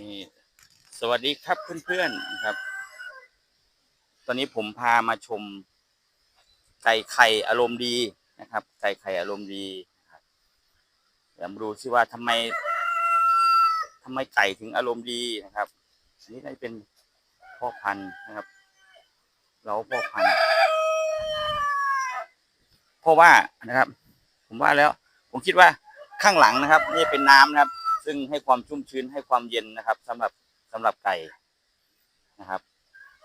นี่สวัสดีครับเพื่อนๆนะครับ ตอนนี้ผมพามาชม ไก่ไข่อารมณ์ดีนะครับ ไก่ไข่อารมณ์ดีเดี๋ยวมาดูซิว่าทำไมทำไมไก่ถึงอารมณ์ดีนะครับอันนี้น่าจะเป็นพ่อพันธุ์นะครับ เราพ่อพันธุ์เพราะว่านะครับ ผมว่าแล้ว ผมคิดว่าข้างหลังนะครับ นี่เป็นน้ำนะครับ ซึ่งให้ความชุ่มชื้นให้ความเย็นนะครับสำหรับสำหรับไก่นะครับ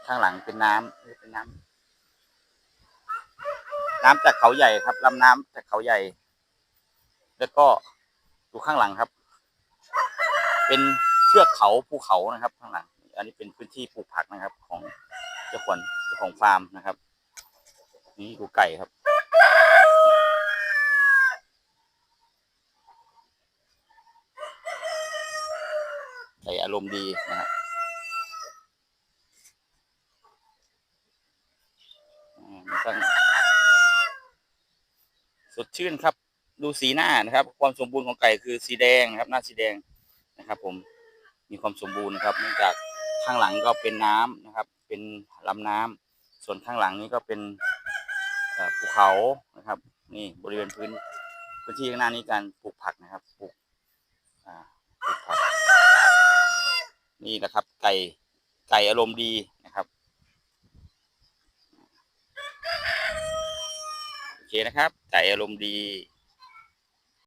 ข้างหลังเป็นน้ำนี่เป็นน้ำน้ำจากเขาใหญ่ครับลำน้ำจากเขาใหญ่ แล้วก็ดูข้างหลังครับ เป็นเชือกเขาภูเขานะครับ ข้างหลัง อันนี้เป็นพื้นที่ปลูกผักนะครับ ของเจ้าของเจ้าของฟาร์มนะครับ นี่ดูไก่ครับ ไก่อารมณ์ดีนะครับอ่ามันก็สดชื่นครับ ดูสีหน้านะครับ ความสมบูรณ์ของไก่คือสีแดงนะครับ หน้าสีแดงนะครับ ผมมีความสมบูรณ์ครับเนื่องจากข้างหลังก็เป็นน้ำนะครับ เป็นลำน้ำส่วนข้างหลังนี้ก็เป็นภูเขานะครับ นี่บริเวณพื้นพื้นที่ข้างหน้านี้การปลูกผักนะครับปลูกอ่าปลูกผัก นี่นะครับ ไก่ไก่อารมณ์ดีนะครับโอเคนะครับ ไก่อารมณ์ดี